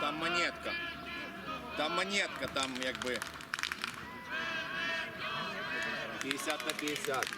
Там монетка. Там монетка, там якби. 50 на 50.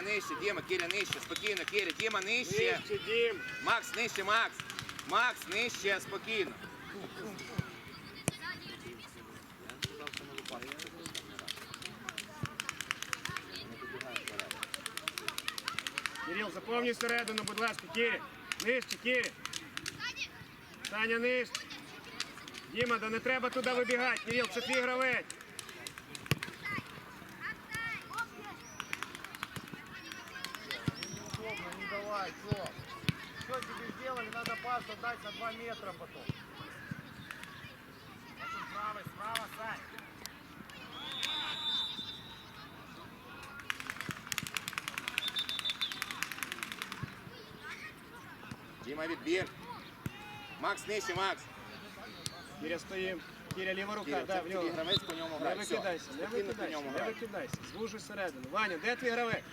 Діма нижче, Діма, Кіря нижче, спокійно, Кіря, Діма нижче. Нижче, Дім. Макс, нижче, Макс. Макс, нижче, спокійно. Кирил, заповнюй середину, будь ласка, Кірі. Нижче, Кірі. Таня нижче. Діма, да не треба туди вибігати. Кирил, це твій гравець. пас отдать на 2 метра потом. Очень справа, справа, Сань. Діма відбір. Макс, нижче, Макс. Кіря стоїм. Кіря, ліва рука, Кіря, да, це в тобі нього. гравець по ньому Не грає. Все, викидайся, не спокійно по викидайся, ньому не грає. викидайся. Звужуй середину. Ваня, де твій гравець?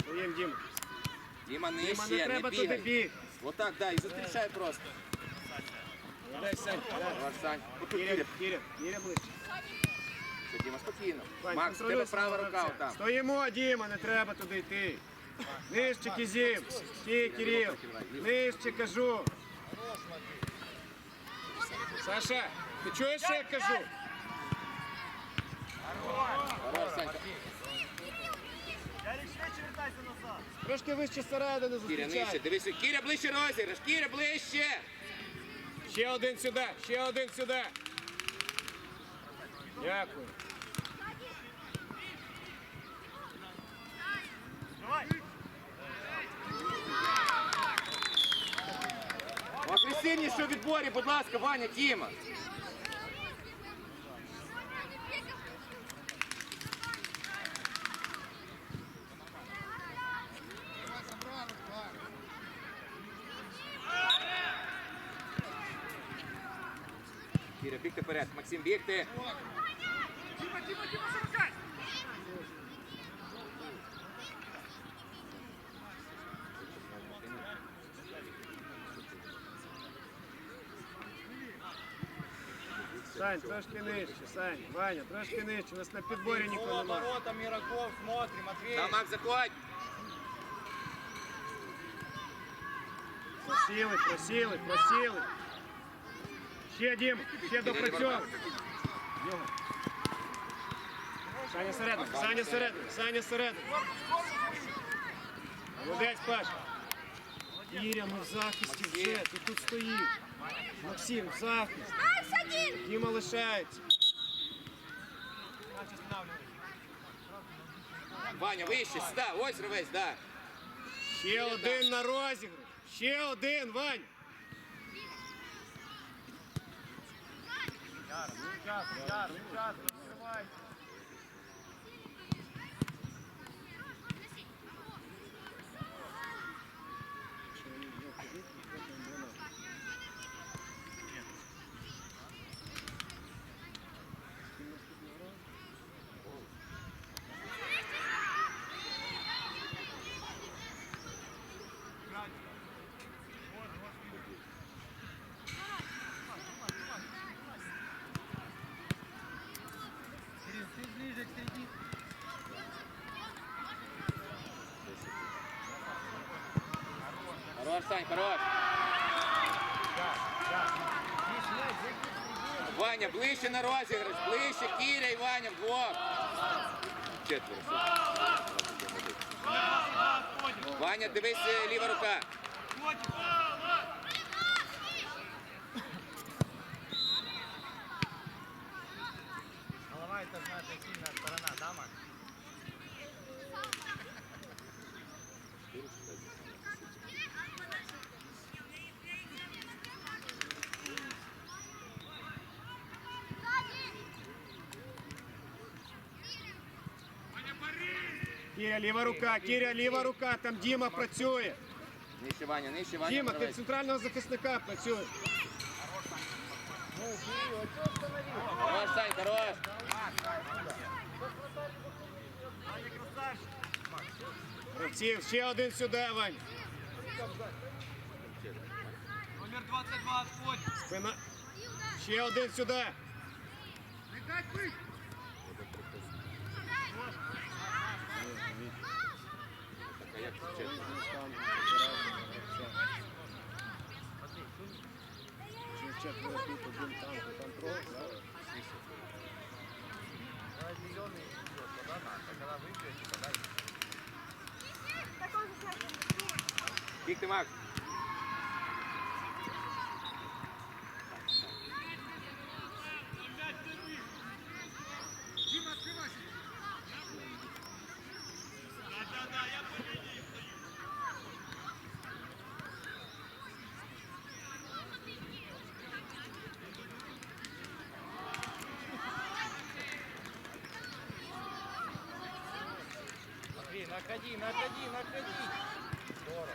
Стоїм, Дім. Діма Діма, нижче, не не треба туди бігай. Отак, да, і зустрічай просто. Дай, Сань. Давай, Сань. Отут, Кіря, Кіря. Кіря, Кіря ближче. Все, Діма, спокійно. Макс, контролюй тебе права рука гравця. там. Стоїмо, Діма, не треба туди йти. Нижче, Кізім. Стій, Кирил. Нижче, кажу. Саша, ти чуєш, що я кажу? Хорош, Санька. Ярик, швидше вертайся назад. Трошки вище середини Кіря, нижче, зустрічай. дивися. Кіря, ближче розіграш. Кіря, ближче. Ще один сюди, ще один сюди. Дякую. Агресивніше у відборі, будь ласка, Ваня, Діма. Кіря, бігти вперед. Максим, бігти. Сань, трошки нижче, Сань, Ваня, трошки нижче, у нас на підборі нікого О, немає. ворота Мираков, смотрим, Матвей. Да, Макс, заходь. Просіли, просіли, просіли. Ще, Дім, ще допрацьовуй. Саня середину, Саня середину, Саня середину. Молодець, Паш. Іря, ми в захисті вже, ти тут стоїш. Максим, в захист. Діма лишається. Ваня, вище, сюди, ось ревець, да. Ще один на розіграш. Ще один, Вань. Яр, Яр, Яр, Яр, открывайся. Кирилл, ты ближе к середине. Хорош, Сань, хорош. Ваня, ближче на розіграш, ближче, Кіря і Ваня вдвох. Четверо. Ваня, дивись, е, ліва рука. Кіря, ліва рука, Кіря, ліва рука, там Діма працює. Нижче, Ваня, нижче, Ваня. Діма, ти в центрального захисника працюєш. Остановился? Хорош, Сань, хорош. Гравців, ще один сюди, Вань. Номер 22 отходит. Спина. Ще один сюди. Так, а як це чесно? Находи, находи, находи. Здорово.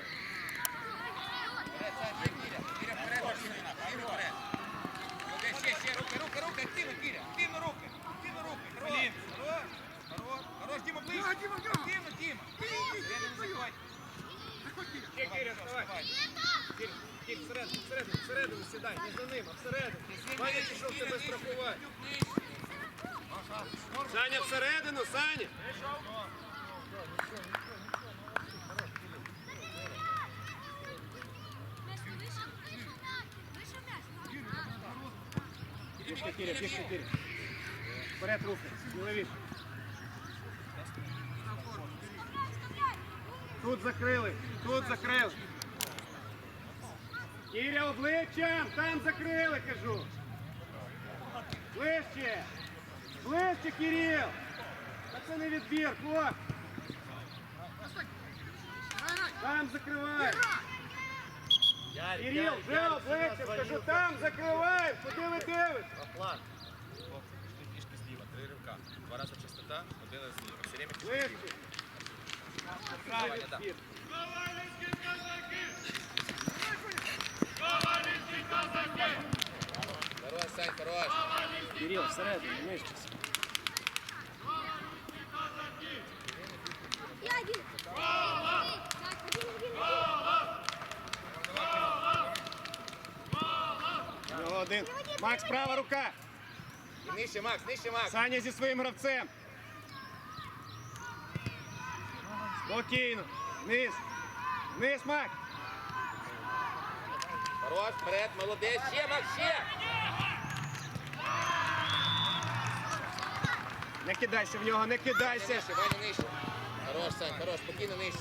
Вперед, всередину, сідай, не за ним, а всередину. Ваня пішов тебе страхувати. Саня, всередину, Саня. Пішка, Кіря, пішка, Кіря. Вперед руки, сміливіше. Тут закрили, тут закрили. Кіря обличчям, там закрили, кажу. Ближче. Ближче, Кирил. Та це не відбір, хлоп. Там закривай. Ярик, Кирил, Ярик, вже Ярик, обличчям, сюда кажу, звонил. там закривай. Куди ви дивитесь? Аплан. Пішли фішки зліва, три ривка. Два рази частота, один раз зліва. Все время фішки Ближче. зліва. Правильно, відбір. Хорош, Сань, хорош. Кирил, всередину, нижче. Один. Макс, права рука. І нижче, Макс, нижче, Макс. Саня зі своїм гравцем. Спокійно. Вниз. Вниз, Макс. Хорош, вперед, молодець. Ще, Макс, ще. Не кидайся в нього, не кидайся. Нижче, Ваня, нижче. Хорош, Сань, хорош, спокійно нижче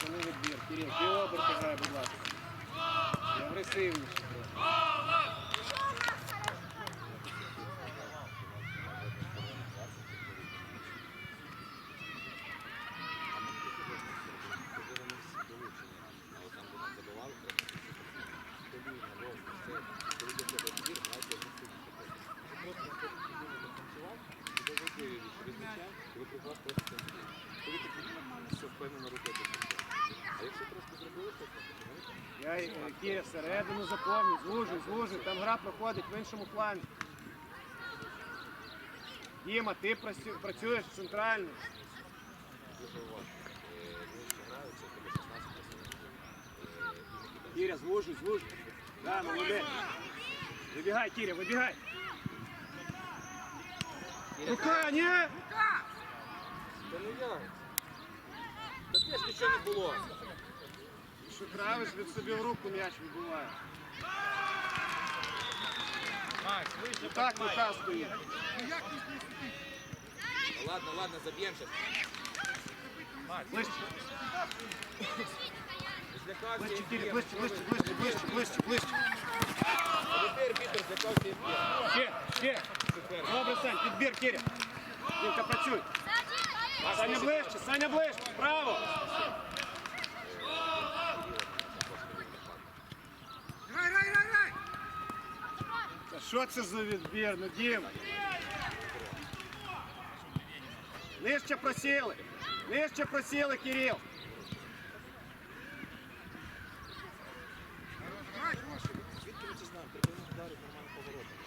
це не відбір. Грай, будь ласка. Агресивніше. трохи. Я е, всередину заповню, звужуй, звужуй. Там гра проходить в іншому плані. Діма, ти працюєш центрально. Кіря, звужуй, звужуй. Да, молодець. Вибігай, Кіря, вибігай. Рука, ні! Та ну як? Та теж нічого не було. Що травиш, від собі в руку м'яч вибиває. Макс, выше Так, поднимай. рука стоїть. Ну, Ладно, ладно, заб'ємо щас. Ближче, Злякався ближче, і Кіря, б'є. ближче, ближче, ближче, ближче, ближче, ближче. Тепер Вітер злякався і б'є. Ще, ще. Супер. Добре, Сань, підбір, Кіря. Дівка, працюй. Саня ближче, Саня ближче, право. Що це за відбір? Ну, Діма. Нижче просіли. Нижче просіли, Кирил. Звідки ми це знаємо? Повному ударі нормально поворотом.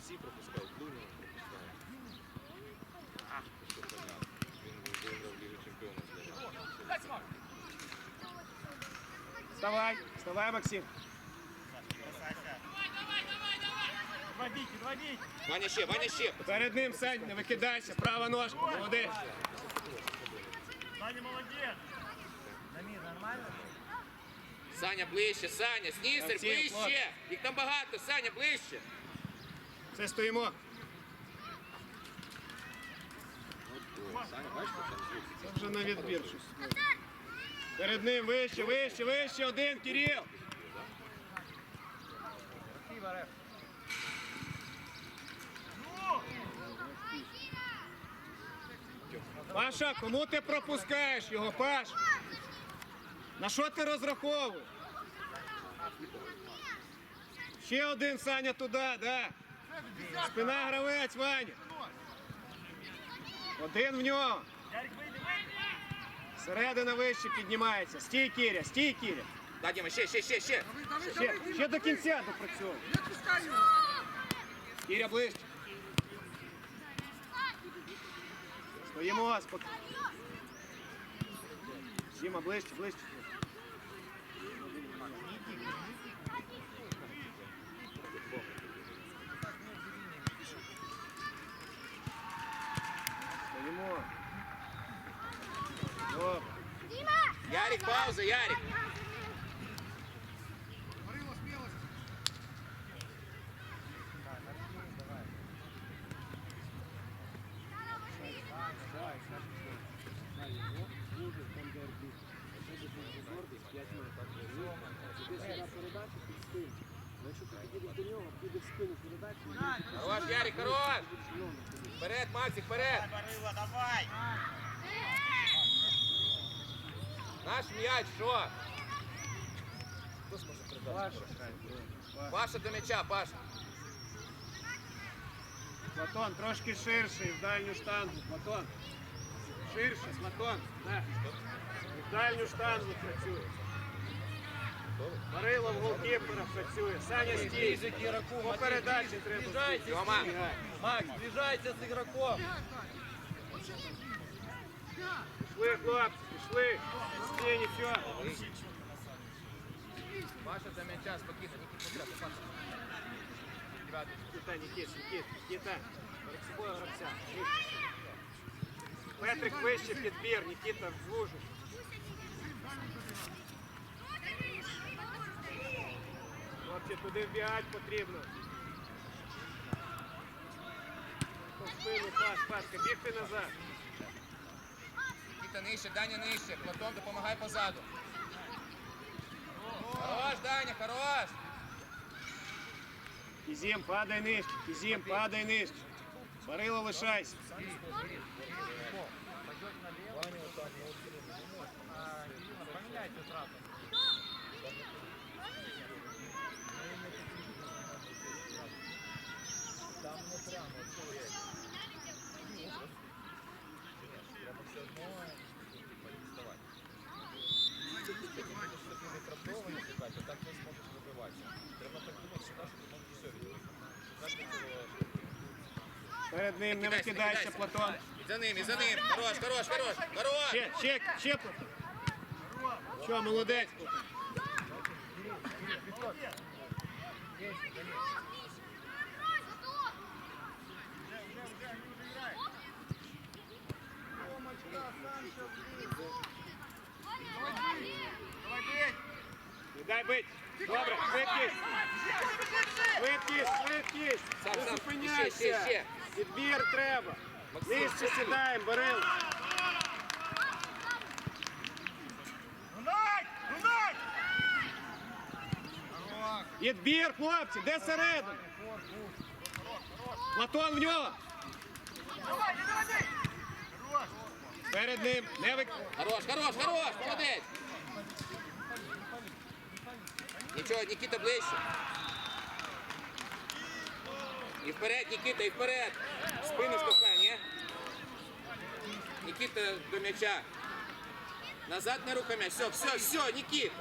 Всі пропускають, Лунін пропускає. Що понятно. Він виграв Лігу Чемпіонів. Вставай, вставай, Максим. Ваня ще, Ваня ще. Перед ним, Сань, не викидайся, права ножка, молодець. Саня, ближче, Саня, снісер, Олексій, ближче. хлопці. Їх там багато, Саня, ближче. Все стоїмо. Саня, бачите, там. Це вже на відбір щось. Перед ним вище, вище, вище, один, Кирил. Паша, кому ти пропускаєш його, Паш? На що ти розраховуєш? Ще один Саня туди, да. Спина гравець, Ваня. Один в нього. Середина вище піднімається. Стій, Кіря, стій, Кіря. Да, Діма, ще, ще, ще, ще. Ще, ще до кінця допрацьовуй. Кіря ближче. Стоїмо спокійно. Діма, ближче, ближче. Стоїмо. Добре. Ярик, пауза, Ярик. Вперед, Максик, вперед. Наш м'яч, що? Хто зможе передати? Паша до м'яча, Паша. Платон, трошки ширший в дальню штангу. Платон. Ширше, Платон. На. В дальню штангу працює. Барило в голкіпера працює. Саня стій. По передачі треба. Тьома. Макс, сближайся с игроком. Пішли, хлопці, пішли. Стіні, все. Паша до м'яча, спокійно, Нікіт, потрапи, Паша. Нікіта, Нікіт, Нікіт, Нікіта. Перед собою гравця. Петрик вище підбір, Нікіта звужу. Хлопці, туди вбігати потрібно. По спину, пас, паска, бігти назад. Нікіта нижче, Даня нижче. Платон, допомагай позаду. Хорош, Даня, хорош. Кізім, падай нижче, Кізім, падай нижче. Барило лишайся. Виправдовування шукати, так не зможеш вибиватися. Треба так думати, що наше може все відбуватися. Перед ним не викидайся. Платон. За ним, і за ним. Хорош, хорош, хорош, хорош. Ще, ще, ще Що, молодець, Платон. Не дай бить. Добре, швидкість. Швидкість, швидкість. Сам, Не сам. зупиняйся. Ще, ще, ще. Відбір треба. Нижче сідаємо, Барил. Відбір, хлопці, де середина? Платон в нього. Перед ним не вик... Хорош, хорош, хорош, молодець. Нічого, Нікіта ближче. І вперед, Нікіта, і вперед. Спину штовхай, ні? Нікіта до м'яча. Назад не рухай м'яч. Все, все, все, Нікіт.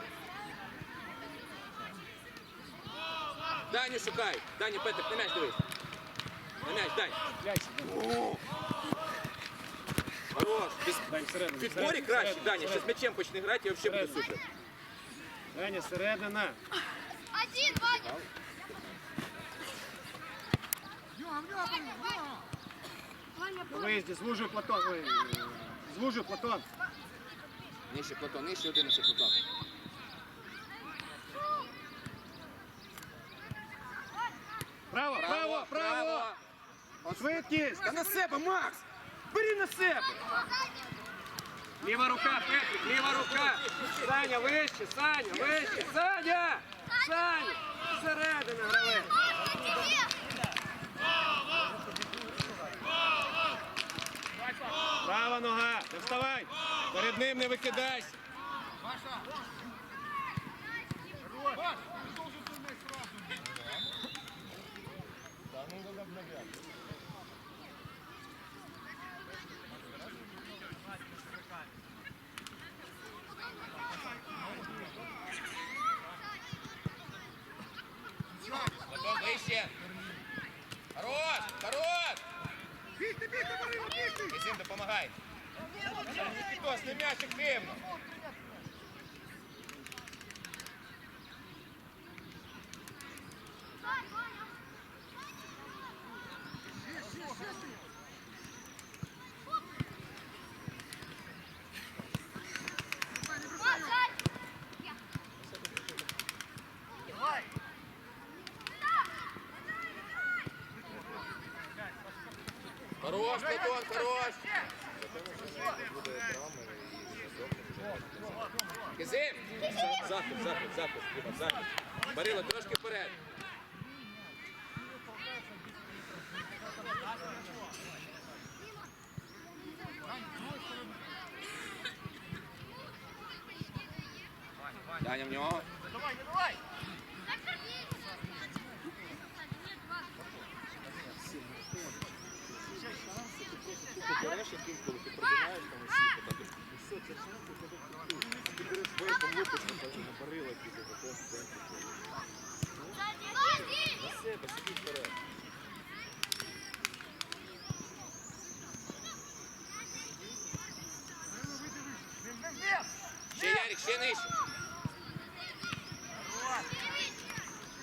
Даню шукай. Даню, Петрик, на м'яч дивись. На м'яч, Дань. Хорош. Без... Дань, всередину. Підборі всередину, краще, всередину, Даня. Всередину. м'ячем почне грати і взагалі буде супер. Даня, середина. Один, Ваня! На виїзді, звужуй Платон. Ой, Платон. Нижче Платон, нижче 11 Платон. Право, право, право. Швидкість. Та на себе, Макс! Бери на себе! Ліва рука, Петрик, ліва рука. Саня, вище, Саня, вище. Саня! Саня! Середина гравець. Права нога, не вставай. Перед ним не викидайся. Платон, вище! Хорош! Хорош! Кизим, допомагай! Нікітос, не м'яч активно! Хорош, Платон, хорош! Кизим! Захід, захід, захід, Діма, захід. Барило, трошки вперед. Даня в нього. Ти Ще Ярик, ще нижче.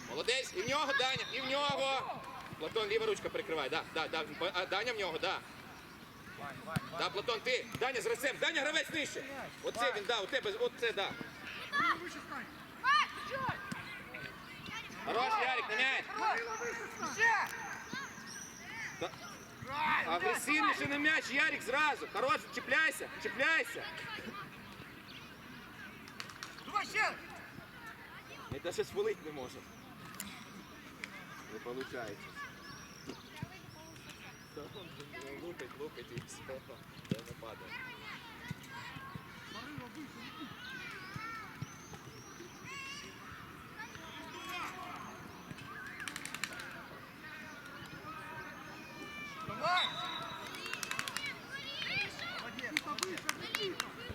Молодець, і в нього, Даня, і в нього. Платон, ліва ручка прикривай, да, да, да. Даня в нього, да. Да, Платон, ти. Даня з рецеп. Даня гравець нижче. Оце він, да, у тебе, оце, да. Хорош, Ярик, м'яч. Да. Агресивніше на м'яч, Ярик, зразу. Хорош, чіпляйся, чіпляйся. Ми навіть свалити не можемо. Не виходить. Лупить, лупить і все, це не падає.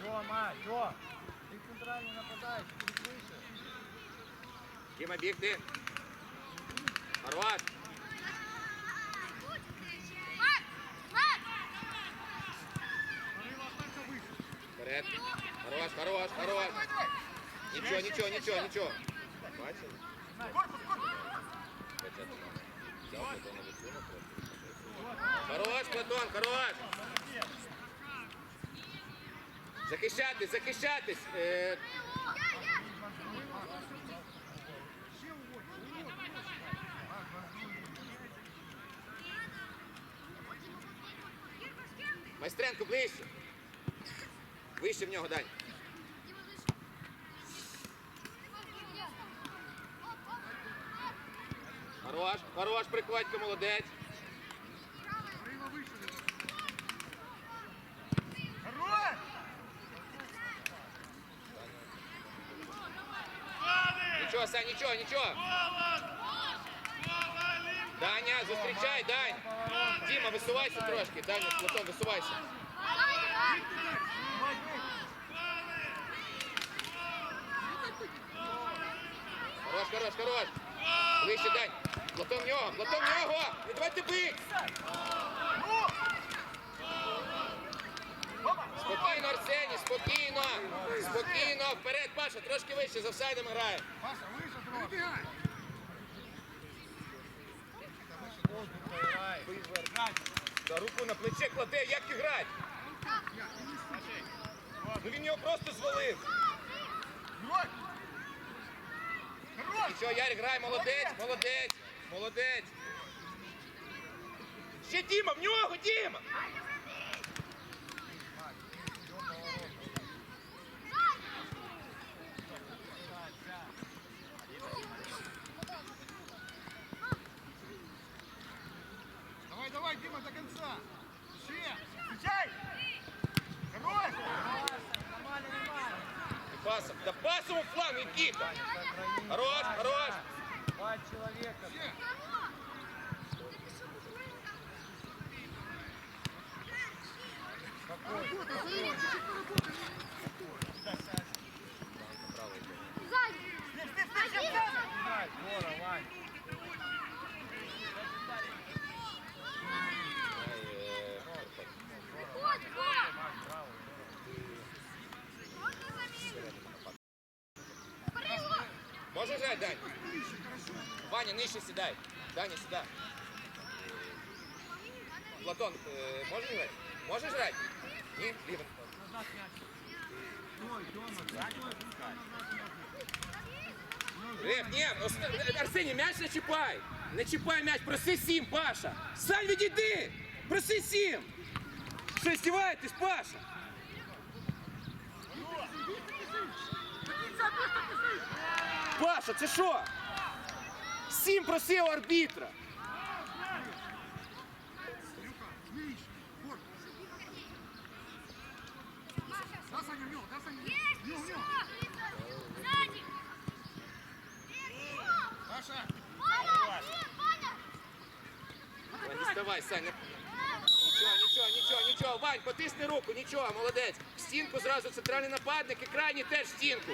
Тёма, Тём! Ты центральный нападающий, чуть выше. Діма, бігти. Хорват. Вперед. Хорош, хорош, хорош. Нічого, нічого, нічого, нічого. Бачили? Хорош, Платон, хорош. Захищатись, захищатись. Е, Майстренко ближче. Вище в нього, Дань. Хорош, хорош, прихватько, молодець. Нічого, Сань, нічого, нічого. Даня, зустрічай, Дань. Діма, висувайся трошки. Даня, Платон, висувайся. Хорош, хорош, хорош. Ближче, Дань. Платон в нього, Платон в нього. Не давайте бить. Спокійно, Арсеній, спокійно. Спокійно. Вперед, Паша, трошки вище, за офсайдом грає. Паша, трогай. Та руку на плече кладе, як і грати? Ну він його просто звалив. Нічого, Ярик, грай, молодець, молодець, молодець. Ще Діма, в нього, Діма! Давай, давай, Дима, до конца. Пасом, да пасом у фланг, Никита! Хорош, хорош! Два человека. Играй, здорово, Вань. Можешь грати, Дань? Ваня, нижче сідай. Даня, сюди. Платон, е, можеш грати? Можеш грати? Ні? Ліво. Лев, ні, оста- Арсеній, м'яч не чіпай. Не чіпай м'яч, проси сім, Паша. Сань, відійди! Проси сім! Що, здіваєтесь, Паша? Паша, це що? Сім просив арбітра. Да, Саня, в него, да, Саня? В него, в него. Паша. Вань, діставай, Саня. Нічого, нічого, нічого, нічого. Вань, потисни руку, нічого, молодець. В стінку зразу центральний нападник і крайній теж в стінку.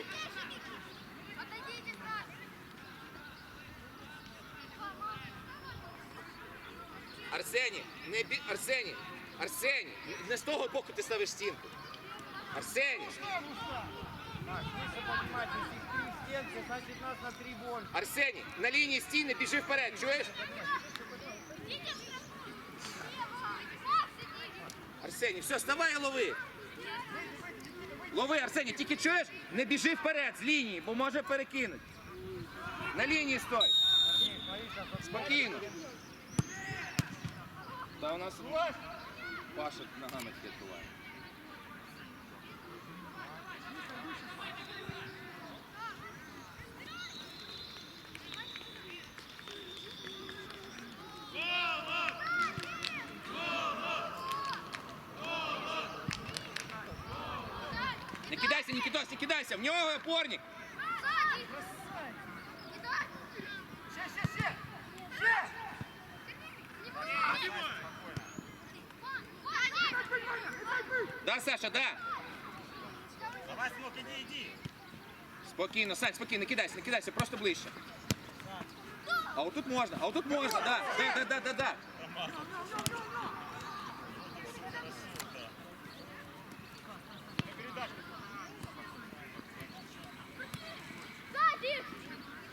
Арсеній, не бі... Арсеній, Арсеній, не з того боку ти ставиш стінку. Значит нас на лінії стіни біжи вперед, чуєш? Арсеній, все, вставай і лови. Лови, Арсеній, тільки чуєш? Не біжи вперед з лінії, бо може перекинути. На лінії стой. Спокійно. Та у нас Паша ногами відбуває. Не кидайся, не кидайся, не кидайся, в нього опорник. Да, Саша, да. Давай, Смок, иди, иди. Спокійно, Сань, спокійно, не кидайся, не кидайся, просто ближче. А отут можна, а отут можна, да, да, да, да, да, да.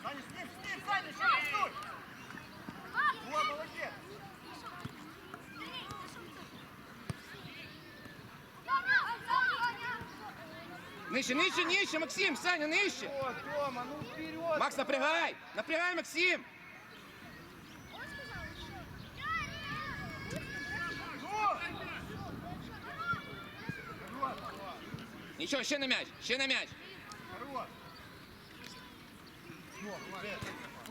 Саня, с ним, с ним, Саня, еще стой. Во, молодец. Нижче, нижче, нижче, Максим, Саня, нижче. О, Тёма, ну вперед. Макс, напрягай, напрягай, Максим. Нічого, ще на м'яч, ще на м'яч. Хорош. Смок,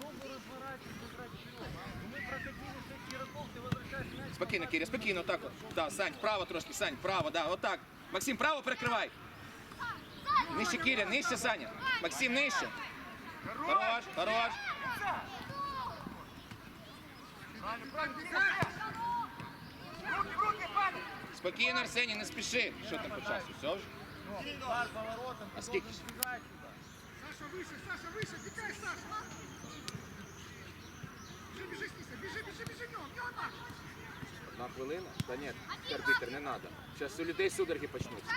Пробуй разворачиваться, играть вперед. Ну, Мы прокатили 6 игроков, ты возвращаешь мяч. Спокійно, Кіря, спокійно, так от. Да, Сань, вправо трошки, Сань, вправо, да, отак. Максим, право перекривай. Нижче, Кіря, нижче, Саня. Максим, нижче. Хорош, хорош. Спокійно, Арсеній, не спіши. Що там по часу? Все вже? Удар поворотом, А ты скільки? должен бежать туда. Саша, выше, Саша, выше, тікай, Саша. Біжи, біжи, Сніся, біжи, біжи, біжи, нього, нього так. Одна хвилина? Та ні, арбітр, не треба. Зараз у людей судороги почнуться.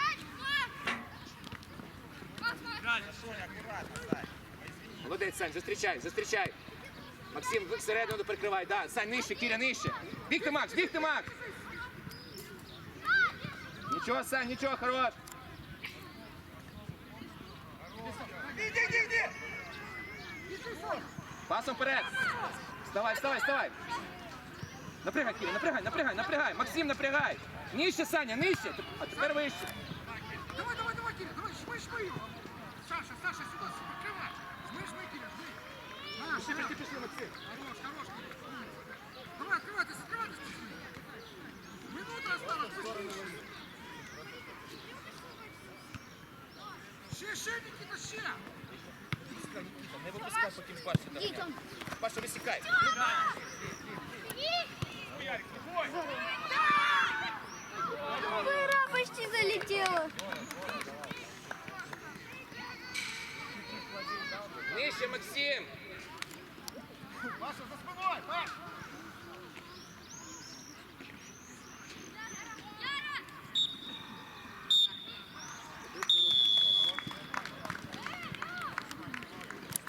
Молодець, Сань, зустрічай, зустрічай. Максим, всередину прикривай, да. Сань, нижче, Кіря, нижче. Бігти, Макс, бігти, Макс. Нічого, Сань, нічого, хорош. Іди, іди, іди. Пасом вперед. Вставай, вставай, вставай. Напрягай, Кіря, напрягай, напрягай, напрягай. Максим, напрягай. Нижче, Саня, нижче. А тепер вище. Давай, давай, давай, Киря, давай, шмый его. Саша, сюда, сюда, кровать. Слышь, Никита, ты? Наш, ты пошли, пошли, Максим. Хорош, хорош, Давай, открывай, ты закрывай, ты Минута осталась, быстрее. Ще, ще, Никита, ще. Не випускай, Никита, не випускай, потім Пашу доганяй. Пашу, висікай. Ярик, не бой! Вера почти залетела. Нижче, Максим. Маша, за спиной, Паш.